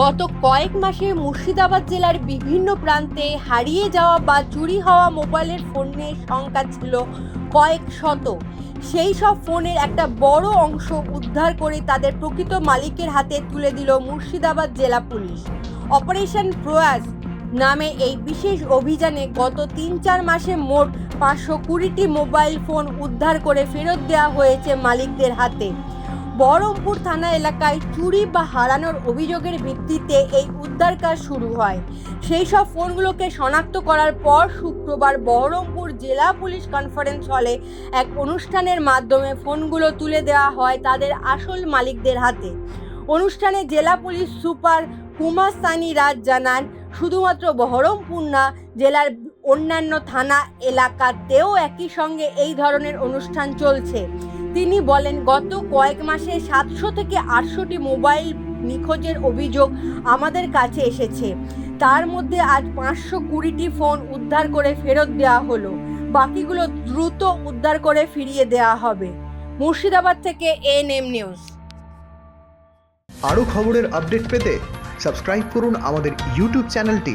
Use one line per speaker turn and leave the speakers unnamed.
গত কয়েক মাসে মুর্শিদাবাদ জেলার বিভিন্ন প্রান্তে হারিয়ে যাওয়া বা চুরি হওয়া মোবাইলের ফোনের সংখ্যা ছিল কয়েক শত। সেই সব ফোনের একটা বড় অংশ উদ্ধার করে তাদের প্রকৃত মালিকের হাতে তুলে দিল মুর্শিদাবাদ জেলা পুলিশ। অপারেশন প্রয়াস নামে এই বিশেষ অভিযানে গত তিন চার মাসে মোট পাঁচশো কুড়িটি মোবাইল ফোন উদ্ধার করে ফেরত দেওয়া হয়েছে মালিকদের হাতে। বহরমপুর থানা এলাকায় চুরি বা হারানোর অভিযোগের ভিত্তিতে এই উদ্ধার কাজ শুরু হয়। সেই সব ফোনগুলোকে শনাক্ত করার পর শুক্রবার বহরমপুর জেলা পুলিশ কনফারেন্স হলে এক অনুষ্ঠানের মাধ্যমে ফোনগুলো তুলে দেওয়া হয় তাদের আসল মালিকদের হাতে। অনুষ্ঠানে জেলা পুলিশ সুপার কুমার সানি রাজ জানান, শুধুমাত্র বহরমপুর না, জেলার অন্যান্য থানা এলাকাতেও একই সঙ্গে এই ধরনের অনুষ্ঠান চলছে। তিনি বলেন, গত কয়েক মাসে সাতশো থেকে আটশোটি মোবাইল নিখোঁজের অভিযোগ আমাদের কাছে এসেছে। তার মধ্যে আজ পাঁচশো কুড়িটি ফোন উদ্ধার করে ফেরত দেওয়া হলো। বাকিগুলো দ্রুত উদ্ধার করে ফিরিয়ে দেওয়া হবে। মুর্শিদাবাদ থেকে এন এম নিউজ।
আরও খবরের আপডেট পেতে সাবস্ক্রাইব করুন আমাদের ইউটিউব চ্যানেলটি।